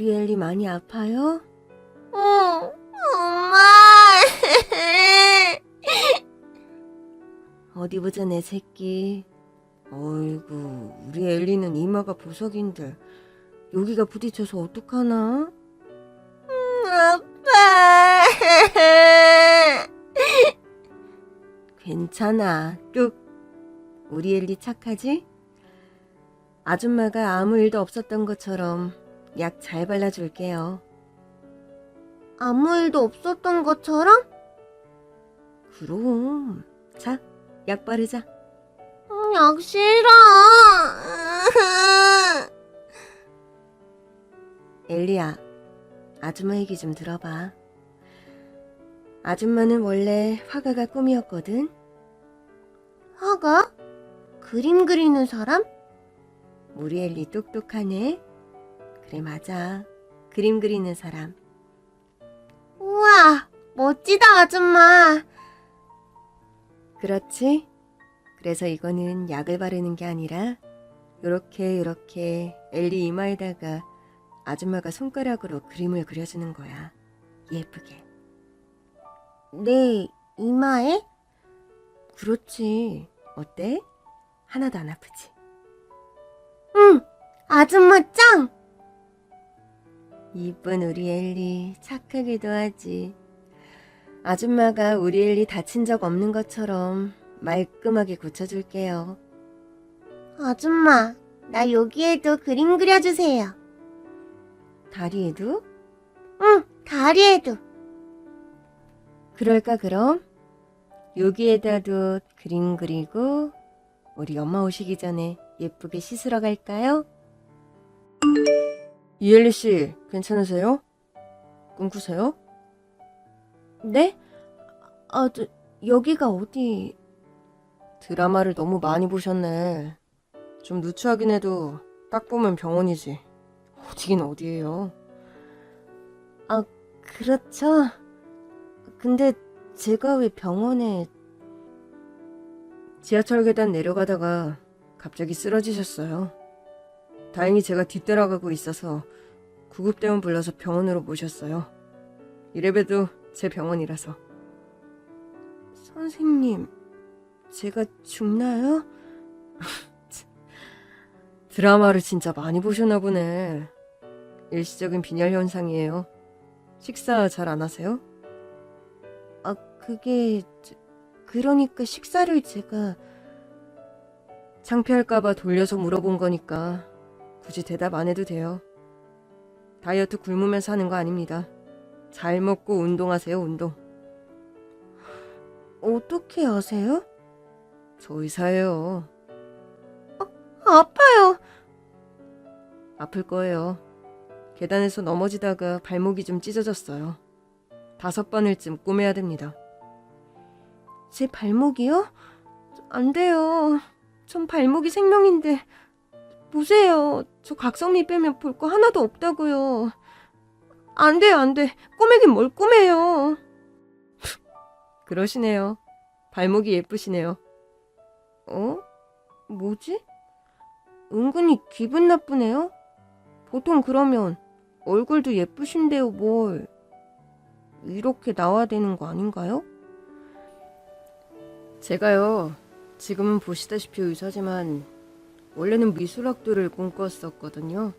우리 엘리 많이 아파요? 어, 엄마. 어디 보자, 내 새끼. 어이구, 우리 엘리는 이마가 보석인데, 여기가 부딪혀서 어떡하나? 아빠. 괜찮아, 뚝. 우리 엘리 착하지? 아줌마가 아무 일도 없었던 것처럼 약 잘 발라줄게요. 아무 일도 없었던 것처럼? 그럼. 자, 약 바르자. 음, 약 싫어. 엘리야, 아줌마 얘기 좀 들어봐. 아줌마는 원래 화가가 꿈이었거든. 화가? 그림 그리는 사람? 우리 엘리 똑똑하네. 그래, 맞아. 그림 그리는 사람. 우와, 멋지다, 아줌마. 그렇지? 그래서 이거는 약을 바르는 게 아니라, 요렇게, 요렇게 엘리 이마에다가 아줌마가 손가락으로 그림을 그려주는 거야. 예쁘게. 내 이마에? 그렇지. 어때? 하나도 안 아프지? 응, 아줌마 짱! 이쁜 우리 엘리 착하기도 하지. 아줌마가 우리 엘리 다친 적 없는 것처럼 말끔하게 고쳐줄게요. 아줌마, 나 여기에도 그림 그려주세요. 다리에도? 응, 다리에도. 그럴까 그럼? 여기에다도 그림 그리고 우리 엄마 오시기 전에 예쁘게 씻으러 갈까요? 이엘리 씨, 괜찮으세요? 꿈꾸세요? 네? 아, 저, 여기가 어디? 드라마를 너무 많이 보셨네. 좀 누추하긴 해도 딱 보면 병원이지. 어디긴 어디예요. 아, 그렇죠. 근데 제가 왜 병원에 지하철 계단 내려가다가 갑자기 쓰러지셨어요. 다행히 제가 뒤따라가고 있어서 구급대원 불러서 병원으로 모셨어요. 이래봬도 제 병원이라서. 선생님, 제가 죽나요? 드라마를 진짜 많이 보셨나 보네. 일시적인 빈혈 현상이에요. 식사 잘 안 하세요? 아, 그게 저- 그러니까 식사를 제가 창피할까봐 돌려서 물어본 거니까 굳이 대답 안 해도 돼요. 다이어트 굶으면서 하는 거 아닙니다. 잘 먹고 운동하세요, 운동. 어떻게 아세요? 저 의사예요. 아파요. 아플 거예요. 계단에서 넘어지다가 발목이 좀 찢어졌어요. 다섯 번을쯤 꼬매야 됩니다. 제 발목이요? 안 돼요. 전 발목이 생명인데. 보세요. 저 각성미 빼면 볼 거 하나도 없다고요. 안 돼요, 안 돼. 꼬매긴 뭘 꼬매요. 그러시네요. 발목이 예쁘시네요. 어? 뭐지? 은근히 기분 나쁘네요? 보통 그러면 얼굴도 예쁘신데요, 뭘. 이렇게 나와야 되는 거 아닌가요? 제가요, 지금은 보시다시피 의사지만, 원래는 미술학도를 꿈꿨었거든요.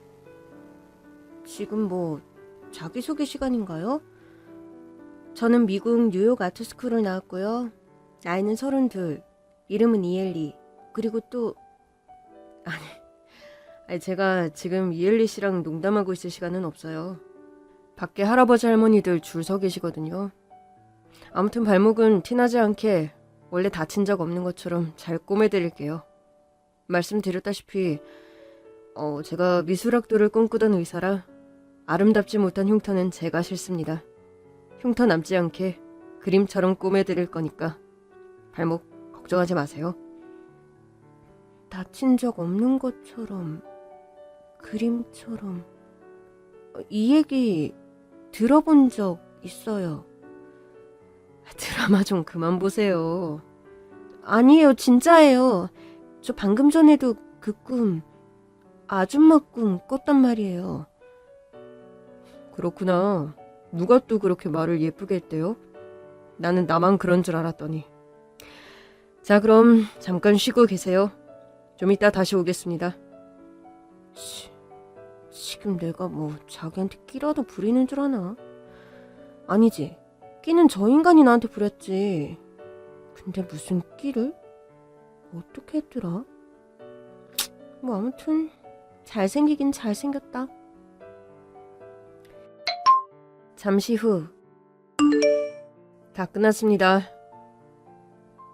지금 뭐, 자기소개 시간인가요? 저는 미국 뉴욕 아트스쿨을 나왔고요. 나이는 서른둘, 이름은 이엘리, 그리고 또, 아니, 아니, 제가 지금 이엘리 씨랑 농담하고 있을 시간은 없어요. 밖에 할아버지 할머니들 줄 서 계시거든요. 아무튼 발목은 티나지 않게 원래 다친 적 없는 것처럼 잘 꼬매드릴게요. 말씀드렸다시피 어, 제가 미술학도를 꿈꾸던 의사라 아름답지 못한 흉터는 제가 싫습니다. 흉터 남지 않게 그림처럼 꼬매드릴 거니까 발목 걱정하지 마세요. 다친 적 없는 것처럼 그림처럼 어, 이 얘기 들어본 적 있어요. 드라마 좀 그만 보세요. 아니에요, 진짜예요. 저 방금 전에도 그 꿈, 아줌마 꿈 꿨단 말이에요. 그렇구나. 누가 또 그렇게 말을 예쁘게 했대요? 나는 나만 그런 줄 알았더니. 자, 그럼 잠깐 쉬고 계세요. 좀 이따 다시 오겠습니다. 씨, 지금 내가 뭐 자기한테 끼라도 부리는 줄 아나? 아니지. 끼는 저 인간이 나한테 부렸지. 근데 무슨 끼를? 어떻게 했더라? 뭐 아무튼 잘생기긴 잘생겼다. 잠시 후. 다 끝났습니다.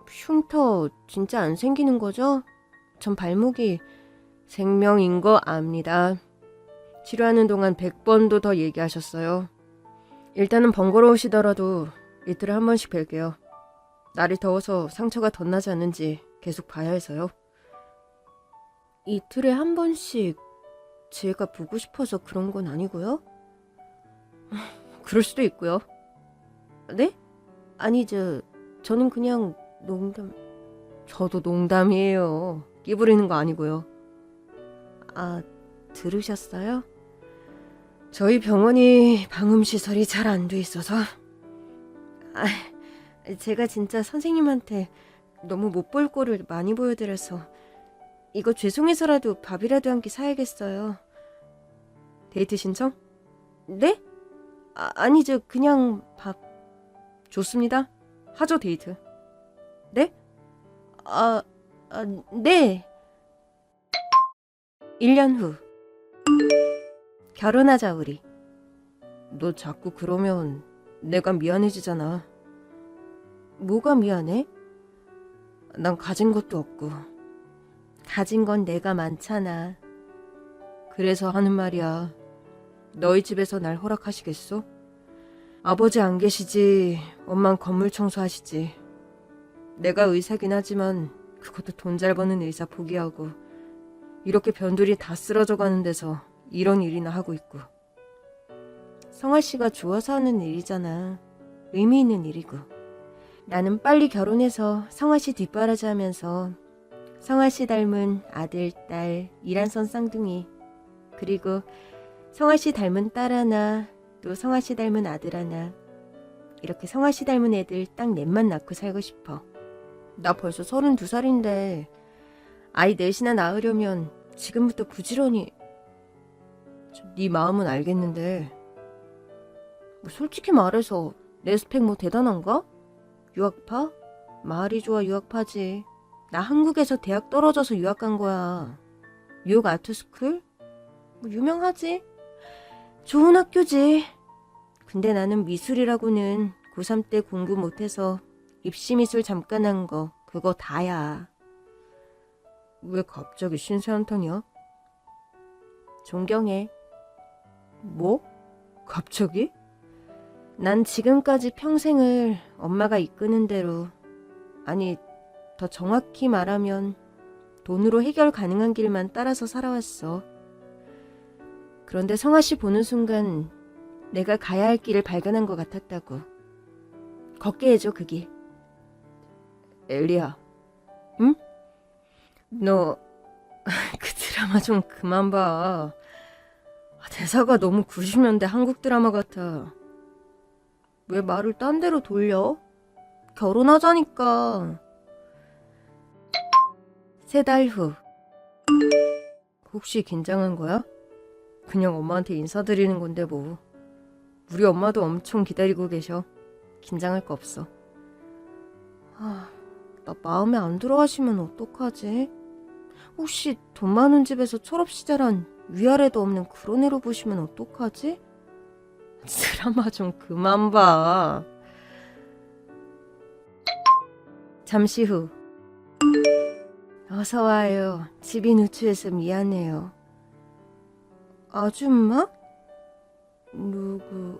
흉터 진짜 안 생기는 거죠? 전 발목이 생명인 거 압니다. 치료하는 동안 100번도 더 얘기하셨어요. 일단은 번거로우시더라도 이틀에 한 번씩 뵐게요. 날이 더워서 상처가 덧나지 않는지 계속 봐야 해서요. 이틀에 한 번씩 제가 보고 싶어서 그런 건 아니고요. 그럴 수도 있고요. 네? 아니 저 저는 그냥 농담. 저도 농담이에요. 끼부리는 거 아니고요. 아 들으셨어요? 저희 병원이 방음 시설이 잘 안 돼 있어서 아, 제가 진짜 선생님한테 너무 못 볼 꼴을 많이 보여드려서 이거 죄송해서라도 밥이라도 한 끼 사야겠어요. 데이트 신청? 네? 아, 아니죠. 그냥 밥. 좋습니다. 하죠, 데이트. 네? 아, 아 네. 1년 후. 결혼하자, 우리. 너 자꾸 그러면 내가 미안해지잖아. 뭐가 미안해? 난 가진 것도 없고. 가진 건 내가 많잖아. 그래서 하는 말이야. 너희 집에서 날 허락하시겠어? 아버지 안 계시지, 엄만 건물 청소하시지. 내가 의사긴 하지만 그것도 돈 잘 버는 의사 포기하고 이렇게 변두리 다 쓰러져 가는 데서 이런 일이나 하고 있고. 성아 씨가 좋아서 하는 일이잖아. 의미 있는 일이고. 나는 빨리 결혼해서 성아 씨 뒷바라지 하면서 성아 씨 닮은 아들, 딸, 이란선 쌍둥이, 그리고 성아 씨 닮은 딸 하나, 또 성아 씨 닮은 아들 하나, 이렇게 성아 씨 닮은 애들 딱 넷만 낳고 살고 싶어. 나 벌써 32살인데, 아이 넷이나 낳으려면 지금부터 부지런히, 저네 마음은 알겠는데, 뭐 솔직히 말해서 내 스펙 뭐 대단한가? 유학파? 말이 좋아 유학파지. 나 한국에서 대학 떨어져서 유학 간 거야. 뉴욕 아트스쿨? 뭐 유명하지. 좋은 학교지. 근데 나는 미술이라고는 고3 때 공부 못해서 입시미술 잠깐 한 거 그거 다야. 왜 갑자기 신세 한탄이야? 존경해. 뭐? 갑자기? 난 지금까지 평생을 엄마가 이끄는 대로, 아니, 더 정확히 말하면 돈으로 해결 가능한 길만 따라서 살아왔어. 그런데 성아 씨 보는 순간 내가 가야 할 길을 발견한 것 같았다고. 걷게 해줘, 그 길. 엘리야, 응? 너, 그 드라마 좀 그만 봐. 아, 대사가 너무 90년대 한국 드라마 같아. 왜 말을 딴 데로 돌려? 결혼하자니까. 세 달 후. 혹시 긴장한 거야? 그냥 엄마한테 인사드리는 건데 뭐. 우리 엄마도 엄청 기다리고 계셔. 긴장할 거 없어. 아, 나 마음에 안 들어 하시면 어떡하지? 혹시 돈 많은 집에서 철없이 자란 위아래도 없는 그런 애로 보시면 어떡하지? 드라마 좀 그만 봐. 잠시 후. 어서 와요. 집이 누추해서 미안해요. 아줌마? 누구?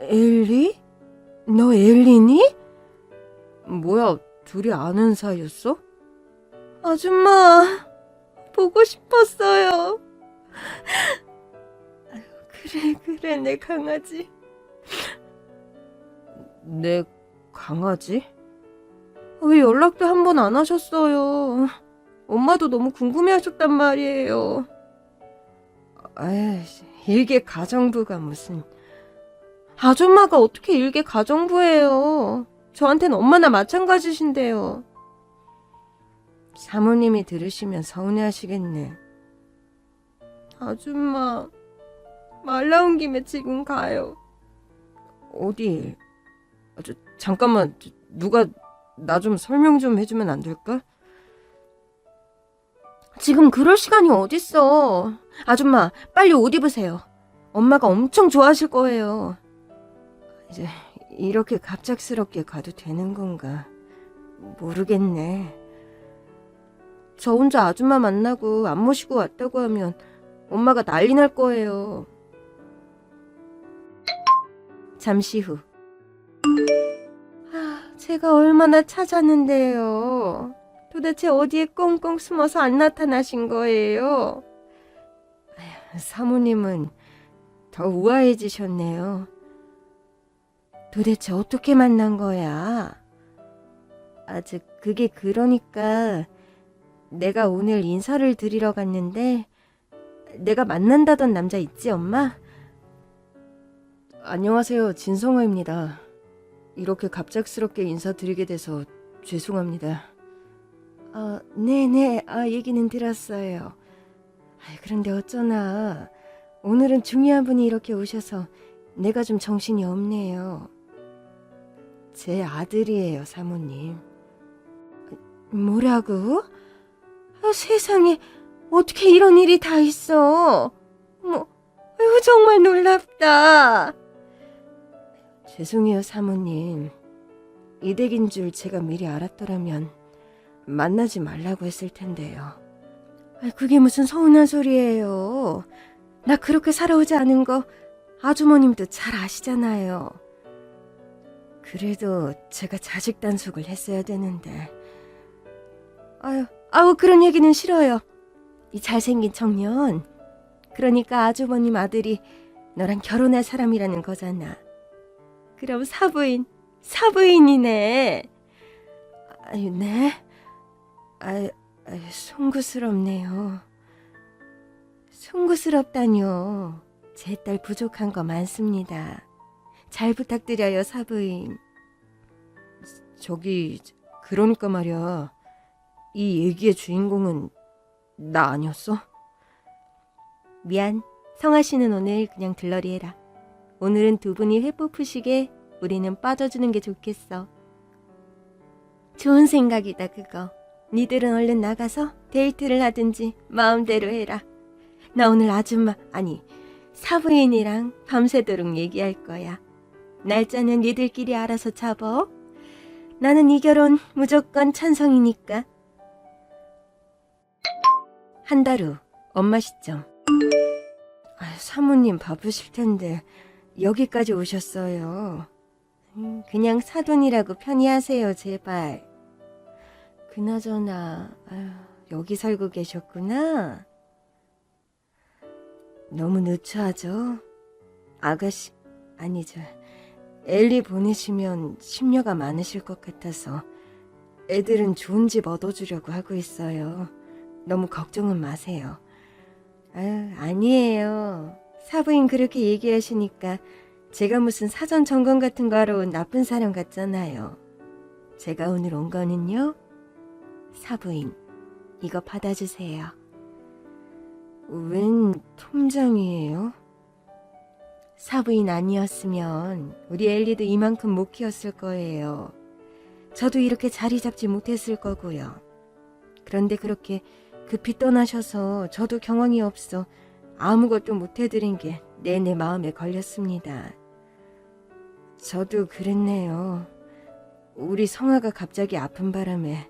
엘리? 너 엘리니? 뭐야, 둘이 아는 사이였어? 아줌마, 보고 싶었어요. 그래, 그래, 내 강아지. 내 강아지? 왜 연락도 한 번 안 하셨어요? 엄마도 너무 궁금해 하셨단 말이에요. 에이, 일개 가정부가 무슨. 아줌마가 어떻게 일개 가정부예요? 저한테는 엄마나 마찬가지신데요. 사모님이 들으시면 서운해하시겠네. 아줌마, 말 나온 김에 지금 가요. 어디? 아, 저, 잠깐만, 저, 누가 나 좀 설명 좀 해주면 안 될까? 지금 그럴 시간이 어딨어. 아줌마, 빨리 옷 입으세요. 엄마가 엄청 좋아하실 거예요. 이제 이렇게 갑작스럽게 가도 되는 건가? 모르겠네. 저 혼자 아줌마 만나고 안 모시고 왔다고 하면 엄마가 난리 날 거예요. 잠시 후. 아, 제가 얼마나 찾았는데요. 도대체 어디에 꽁꽁 숨어서 안 나타나신 거예요? 사모님은 더 우아해지셨네요. 도대체 어떻게 만난 거야? 아직 그게 그러니까 내가 오늘 인사를 드리러 갔는데 내가 만난다던 남자 있지, 엄마? 안녕하세요, 진성호입니다. 이렇게 갑작스럽게 인사드리게 돼서 죄송합니다. 아, 네네, 아, 얘기는 들었어요. 아, 그런데 어쩌나, 오늘은 중요한 분이 이렇게 오셔서 내가 좀 정신이 없네요. 제 아들이에요, 사모님. 뭐라고? 아, 세상에, 어떻게 이런 일이 다 있어? 뭐, 아유, 정말 놀랍다. 죄송해요, 사모님. 이댁인 줄 제가 미리 알았더라면 만나지 말라고 했을 텐데요. 아, 그게 무슨 서운한 소리예요. 나 그렇게 살아오지 않은 거 아주머님도 잘 아시잖아요. 그래도 제가 자식 단속을 했어야 되는데. 아유, 아우 그런 얘기는 싫어요. 이 잘생긴 청년. 그러니까 아주버님 아들이 너랑 결혼할 사람이라는 거잖아. 그럼 사부인, 사부인이네. 아유, 네? 아유, 아유 송구스럽네요. 송구스럽다뇨. 제 딸 부족한 거 많습니다. 잘 부탁드려요, 사부인. 저기, 그러니까 말이야. 이 얘기의 주인공은 나 아니었어? 미안. 성아 씨는 오늘 그냥 들러리 해라. 오늘은 두 분이 회 뽑으시게 우리는 빠져주는 게 좋겠어. 좋은 생각이다, 그거. 니들은 얼른 나가서 데이트를 하든지 마음대로 해라. 나 오늘 아줌마, 아니, 사부인이랑 밤새도록 얘기할 거야. 날짜는 니들끼리 알아서 잡어. 나는 이 결혼 무조건 찬성이니까. 한 달 후, 엄마 시점. 아, 사모님 바쁘실 텐데 여기까지 오셨어요. 음, 그냥 사돈이라고 편히 하세요, 제발. 그나저나 아휴, 여기 살고 계셨구나. 너무 누추하죠? 아가씨, 아니죠. 엘리 보내시면 심려가 많으실 것 같아서 애들은 좋은 집 얻어주려고 하고 있어요. 너무 걱정은 마세요. 아유, 아니에요. 사부인 그렇게 얘기하시니까 제가 무슨 사전 점검 같은 거 하러 온 나쁜 사람 같잖아요. 제가 오늘 온 거는요. 사부인, 이거 받아주세요. 웬 통장이에요? 사부인 아니었으면 우리 엘리도 이만큼 못 키웠을 거예요. 저도 이렇게 자리 잡지 못했을 거고요. 그런데 그렇게 급히 떠나셔서 저도 경황이 없어 아무것도 못 해드린 게 내내 마음에 걸렸습니다. 저도 그랬네요. 우리 성아가 갑자기 아픈 바람에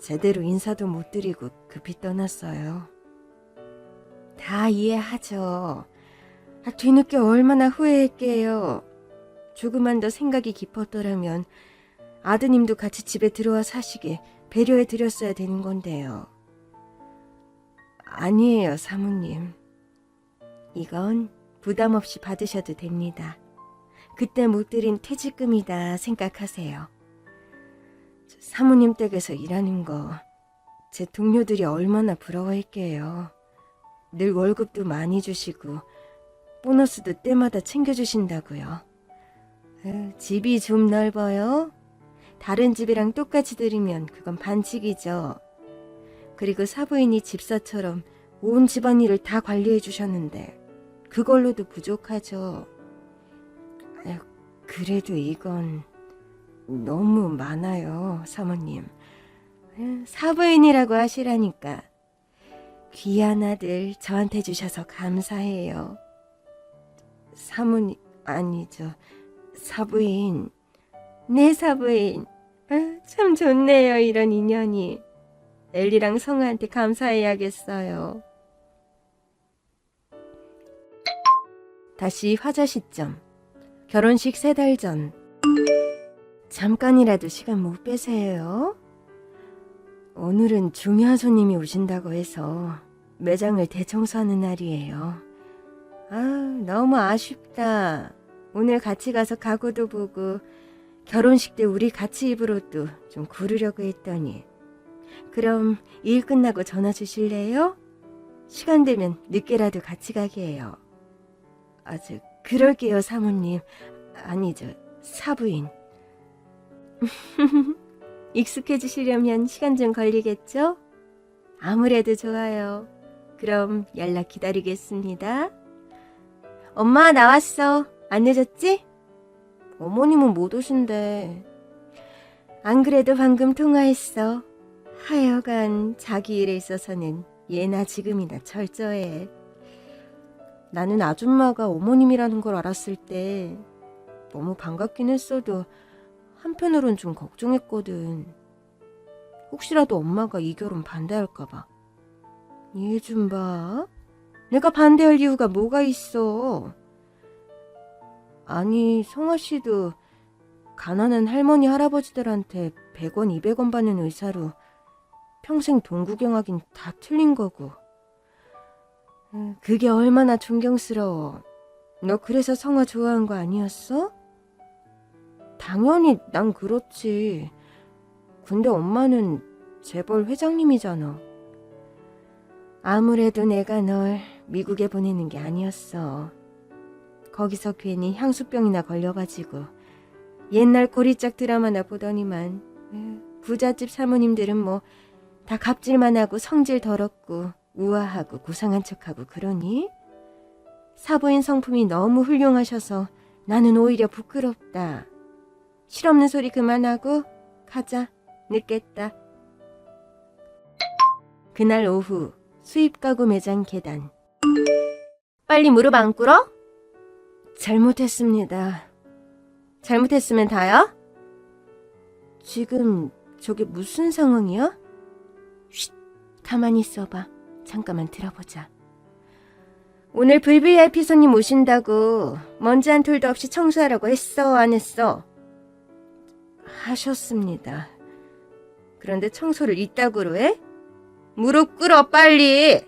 제대로 인사도 못 드리고 급히 떠났어요. 다 이해하죠. 아, 뒤늦게 얼마나 후회했게요. 조금만 더 생각이 깊었더라면 아드님도 같이 집에 들어와 사시게 배려해 드렸어야 되는 건데요. 아니에요, 사모님. 이건 부담 없이 받으셔도 됩니다. 그때 못 드린 퇴직금이다 생각하세요. 저 사모님 댁에서 일하는 거 제 동료들이 얼마나 부러워했게요. 늘 월급도 많이 주시고 보너스도 때마다 챙겨주신다고요. 에, 집이 좀 넓어요. 다른 집이랑 똑같이 들이면 그건 반칙이죠. 그리고 사부인이 집사처럼 온 집안일을 다 관리해 주셨는데 그걸로도 부족하죠. 그래도 이건 너무 많아요, 사모님. 에, 사부인이라고 하시라니까. 귀한 아들 저한테 주셔서 감사해요. 사모님, 아니죠. 사부인. 네, 사부인. 아, 참 좋네요, 이런 인연이. 엘리랑 성아한테 감사해야겠어요. 다시 화자 시점. 결혼식 세 달 전. 잠깐이라도 시간 못 빼세요. 오늘은 중요한 손님이 오신다고 해서 매장을 대청소하는 날이에요. 아, 너무 아쉽다. 오늘 같이 가서 가구도 보고 결혼식 때 우리 같이 입을 옷도 좀 고르려고 했더니 그럼 일 끝나고 전화 주실래요? 시간 되면 늦게라도 같이 가게 해요. 아주 그럴게요, 사모님. 아니죠, 사부인. 익숙해지시려면 시간 좀 걸리겠죠? 아무래도 좋아요. 그럼 연락 기다리겠습니다. 엄마 나왔어. 안 늦었지? 어머님은 못 오신대. 안 그래도 방금 통화했어. 하여간 자기 일에 있어서는 예나 지금이나 철저해. 나는 아줌마가 어머님이라는 걸 알았을 때 너무 반갑긴 했어도 한편으론 좀 걱정했거든. 혹시라도 엄마가 이 결혼 반대할까봐. 얘 좀 봐. 내가 반대할 이유가 뭐가 있어. 아니, 성아 씨도 가난한 할머니, 할아버지들한테 100원, 200원 받는 의사로 평생 동구경하긴 다 틀린 거고. 음, 그게 얼마나 존경스러워. 너 그래서 성아 좋아한 거 아니었어? 당연히 난 그렇지. 근데 엄마는 재벌 회장님이잖아. 아무래도 내가 널 미국에 보내는 게 아니었어. 거기서 괜히 향수병이나 걸려가지고 옛날 고리짝 드라마나 보더니만 에휴, 부잣집 사모님들은 뭐 다 갑질만 하고 성질 더럽고 우아하고 고상한 척하고 그러니? 사부인 성품이 너무 훌륭하셔서 나는 오히려 부끄럽다. 실없는 소리 그만하고 가자. 늦겠다. 그날 오후 수입 가구 매장 계단. 빨리 무릎 안 꿇어? 잘못했습니다. 잘못했으면 다야? 지금 저게 무슨 상황이야? 쉿, 가만히 있어봐. 잠깐만 들어보자. 오늘 VVIP 손님 오신다고 먼지 한 톨도 없이 청소하라고 했어, 안 했어? 하셨습니다. 그런데 청소를 이따구로 해? 무릎 꿇어, 빨리!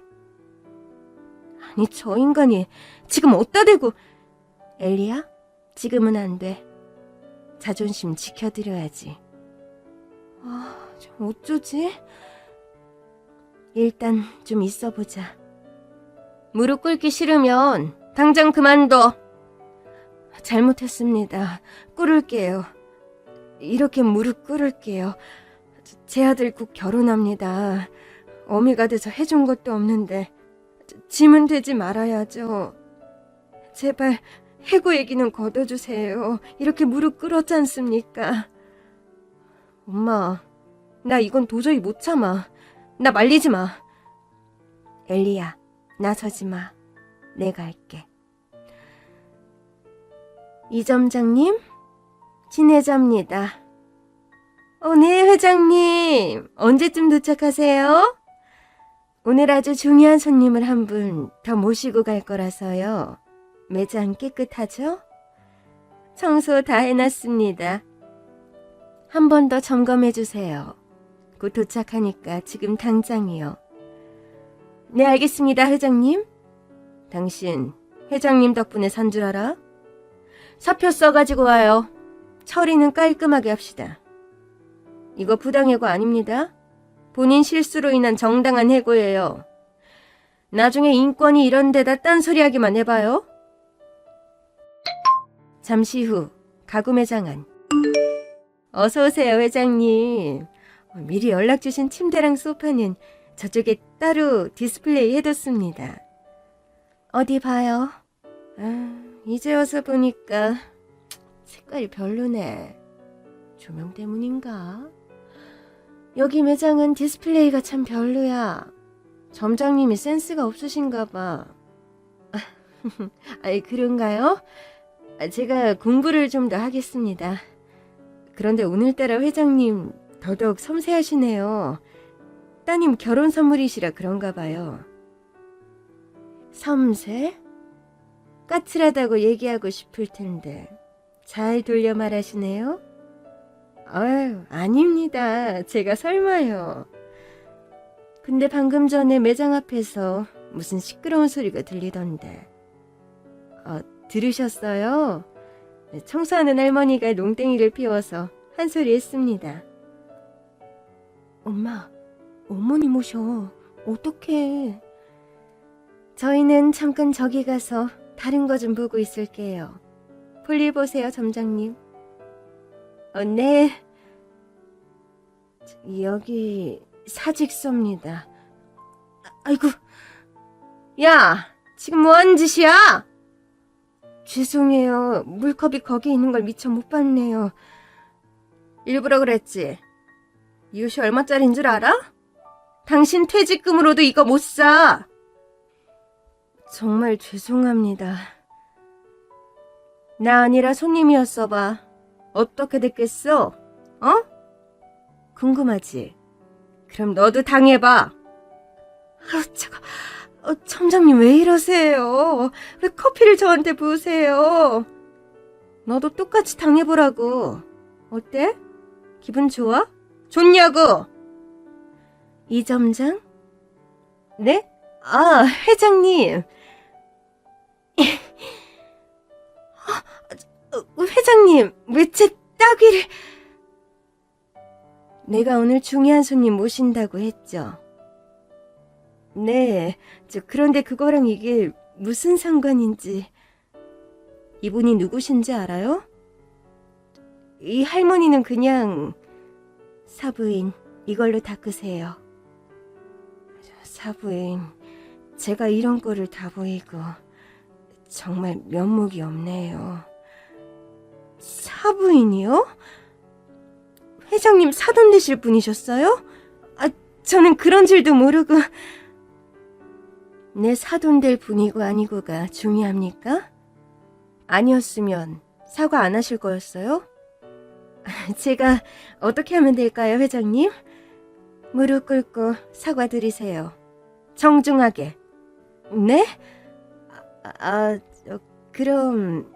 아니, 저 인간이 지금 어디다 대고... 엘리야, 지금은 안 돼. 자존심 지켜드려야지. 아, 좀 어쩌지? 일단 좀 있어 보자. 무릎 꿇기 싫으면 당장 그만둬. 잘못했습니다. 꿇을게요. 이렇게 무릎 꿇을게요. 제 아들 곧 결혼합니다. 어미가 돼서 해준 것도 없는데 짐은 되지 말아야죠. 제발 해고 얘기는 걷어주세요. 이렇게 무릎 꿇었지 않습니까? 엄마, 나 이건 도저히 못 참아. 나 말리지 마. 엘리야, 나서지 마. 내가 할게. 이 점장님, 친혜자입니다. 어, 네, 회장님. 언제쯤 도착하세요? 오늘 아주 중요한 손님을 한 분 더 모시고 갈 거라서요. 매장 깨끗하죠? 청소 다 해놨습니다. 한 번 더 점검해 주세요. 곧 도착하니까 지금 당장이요. 네, 알겠습니다, 회장님. 당신, 회장님 덕분에 산 줄 알아? 사표 써가지고 와요. 처리는 깔끔하게 합시다. 이거 부당해고 아닙니다. 본인 실수로 인한 정당한 해고예요. 나중에 인권이 이런 데다 딴소리 하기만 해봐요. 잠시 후 가구 매장 안. 어서 오세요, 회장님. 어, 미리 연락 주신 침대랑 소파는 저쪽에 따로 디스플레이 해뒀습니다. 어디 봐요? 아, 이제 와서 보니까 색깔이 별로네. 조명 때문인가? 여기 매장은 디스플레이가 참 별로야. 점장님이 센스가 없으신가 봐. 아이, 그런가요? 아, 제가 공부를 좀 더 하겠습니다. 그런데 오늘따라 회장님 더더욱 섬세하시네요. 따님 결혼 선물이시라 그런가 봐요. 섬세? 까칠하다고 얘기하고 싶을 텐데 잘 돌려 말하시네요. 아유, 아닙니다. 제가 설마요. 근데 방금 전에 매장 앞에서 무슨 시끄러운 소리가 들리던데. 어, 들으셨어요? 네, 청소하는 할머니가 농땡이를 피워서 한 소리 했습니다. 엄마, 어머님 오셔. 어떡해. 저희는 잠깐 저기 가서 다른 거 좀 보고 있을게요. 볼일 보세요, 점장님. 어, 네. 여기 사직서입니다. 아, 아이고. 야, 지금 뭐 하는 짓이야? 죄송해요. 물컵이 거기 있는 걸 미처 못 봤네요. 일부러 그랬지. 이 옷이 얼마짜린 줄 알아? 당신 퇴직금으로도 이거 못 사. 정말 죄송합니다. 나 아니라 손님이었어 봐. 어떻게 됐겠어? 어? 궁금하지? 그럼 너도 당해봐. 아, 차가. 어, 점장님 왜 이러세요? 왜 커피를 저한테 부으세요? 너도 똑같이 당해보라고. 어때? 기분 좋아? 좋냐고? 이 점장? 네? 아, 회장님. 어, 회장님, 왜 제 따귀를... 내가 오늘 중요한 손님 모신다고 했죠. 네, 저 그런데 그거랑 이게 무슨 상관인지... 이분이 누구신지 알아요? 이 할머니는 그냥 사부인 이걸로 닦으세요. 사부인, 제가 이런 거를 다 보이고 정말 면목이 없네요. 사부인이요? 회장님 사돈 되실 분이셨어요? 아, 저는 그런 줄도 모르고 내 사돈 될 분이고 아니고가 중요합니까? 아니었으면 사과 안 하실 거였어요? 제가 어떻게 하면 될까요, 회장님? 무릎 꿇고 사과드리세요. 정중하게. 네? 아, 아, 어, 그럼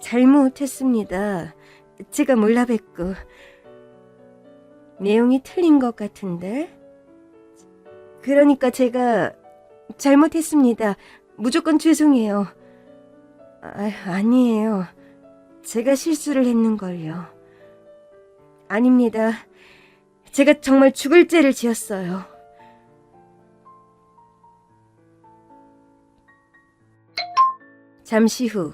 잘못했습니다. 제가 몰라 뵙고 내용이 틀린 것 같은데. 그러니까 제가 잘못했습니다. 무조건 죄송해요. 아, 아니에요. 제가 실수를 했는걸요. 아닙니다. 제가 정말 죽을 죄를 지었어요. 잠시 후.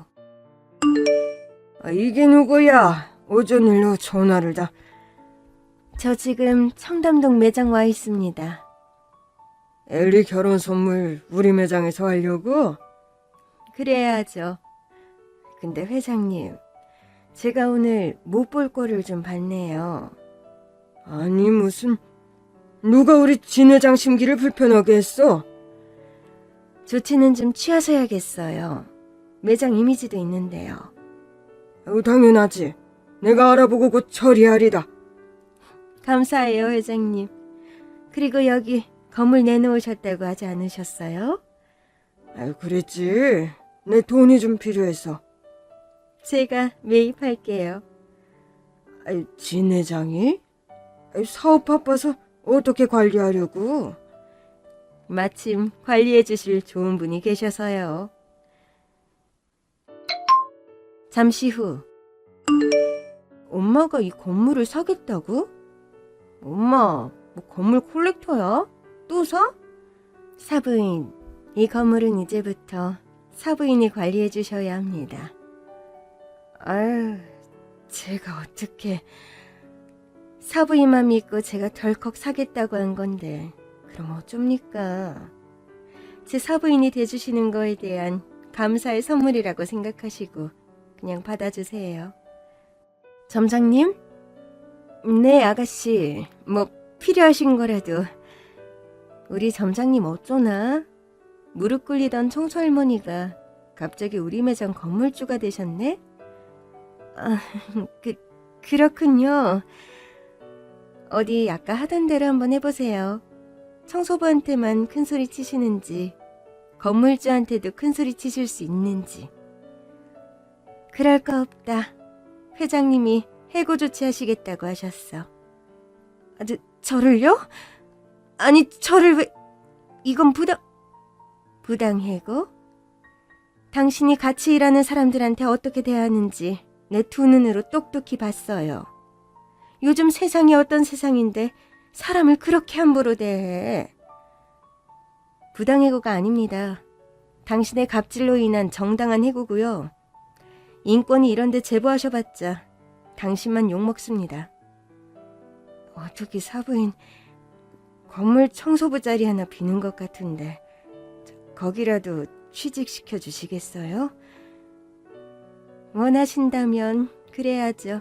아, 이게 누구야? 오전 일로 전화를 다. 저 지금 청담동 매장 와 있습니다. 엘리 결혼 선물 우리 매장에서 하려고? 그래야죠. 근데 회장님, 제가 오늘 못 볼 거를 좀 봤네요. 아니 무슨 누가 우리 진 회장 심기를 불편하게 했어? 조치는 좀 취하셔야겠어요. 매장 이미지도 있는데요. 어, 당연하지. 내가 알아보고 곧 처리하리다. 감사해요, 회장님. 그리고 여기 건물 내놓으셨다고 하지 않으셨어요? 아, 그랬지. 내 돈이 좀 필요해서. 제가 매입할게요. 진 회장이? 사업 바빠서 어떻게 관리하려고? 마침 관리해 주실 좋은 분이 계셔서요. 잠시 후. 엄마가 이 건물을 사겠다고? 엄마, 뭐 건물 콜렉터야? 또 사? 사부인, 이 건물은 이제부터 사부인이 관리해 주셔야 합니다. 아유, 제가 어떻게 사부인만 믿고 제가 덜컥 사겠다고 한 건데 그럼 어쩝니까? 제 사부인이 돼주시는 거에 대한 감사의 선물이라고 생각하시고 그냥 받아주세요. 점장님? 네, 아가씨. 뭐 필요하신 거라도 우리 점장님 어쩌나? 무릎 꿇리던 청소 할머니가 갑자기 우리 매장 건물주가 되셨네? 아, 그, 그렇군요. 어디 아까 하던 대로 한번 해보세요. 청소부한테만 큰 소리 치시는지, 건물주한테도 큰 소리 치실 수 있는지. 그럴 거 없다. 회장님이 해고 조치하시겠다고 하셨어. 아, 저, 저를요? 아니, 저를 왜, 이건 부당, 부당해고? 당신이 같이 일하는 사람들한테 어떻게 대하는지 내 두 눈으로 똑똑히 봤어요. 요즘 세상이 어떤 세상인데 사람을 그렇게 함부로 대해. 부당 해고가 아닙니다. 당신의 갑질로 인한 정당한 해고고요. 인권이 이런데 제보하셔봤자 당신만 욕먹습니다. 어떻게 사부인 건물 청소부 자리 하나 비는 것 같은데 저, 거기라도 취직시켜 주시겠어요? 원하신다면 그래야죠.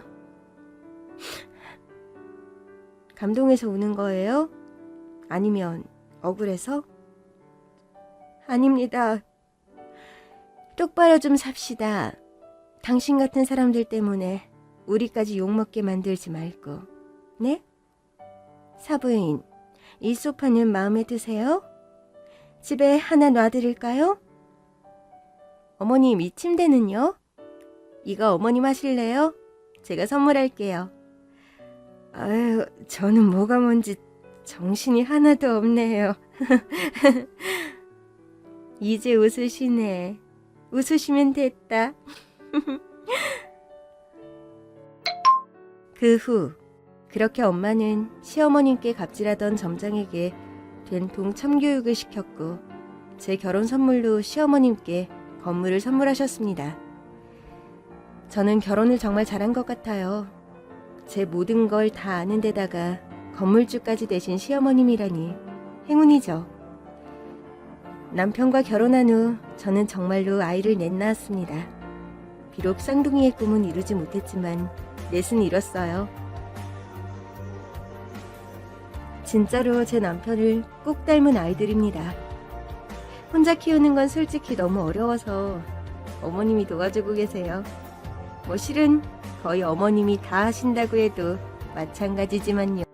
감동해서 우는 거예요? 아니면 억울해서? 아닙니다. 똑바로 좀 삽시다. 당신 같은 사람들 때문에 우리까지 욕먹게 만들지 말고. 네? 사부인, 이 소파는 마음에 드세요? 집에 하나 놔드릴까요? 어머님, 이 침대는요? 이거 어머님 하실래요? 제가 선물할게요. 아유, 저는 뭐가 뭔지 정신이 하나도 없네요. 이제 웃으시네. 웃으시면 됐다. 그 후, 그렇게 엄마는 시어머님께 갑질하던 점장에게 된통 참교육을 시켰고, 제 결혼 선물로 시어머님께 건물을 선물하셨습니다. 저는 결혼을 정말 잘한 것 같아요. 제 모든 걸 다 아는 데다가 건물주까지 되신 시어머님이라니 행운이죠. 남편과 결혼한 후 저는 정말로 아이를 넷 낳았습니다. 비록 쌍둥이의 꿈은 이루지 못했지만 넷은 이뤘어요. 진짜로 제 남편을 꼭 닮은 아이들입니다. 혼자 키우는 건 솔직히 너무 어려워서 어머님이 도와주고 계세요. 뭐 실은 거의 어머님이 다 하신다고 해도 마찬가지지만요.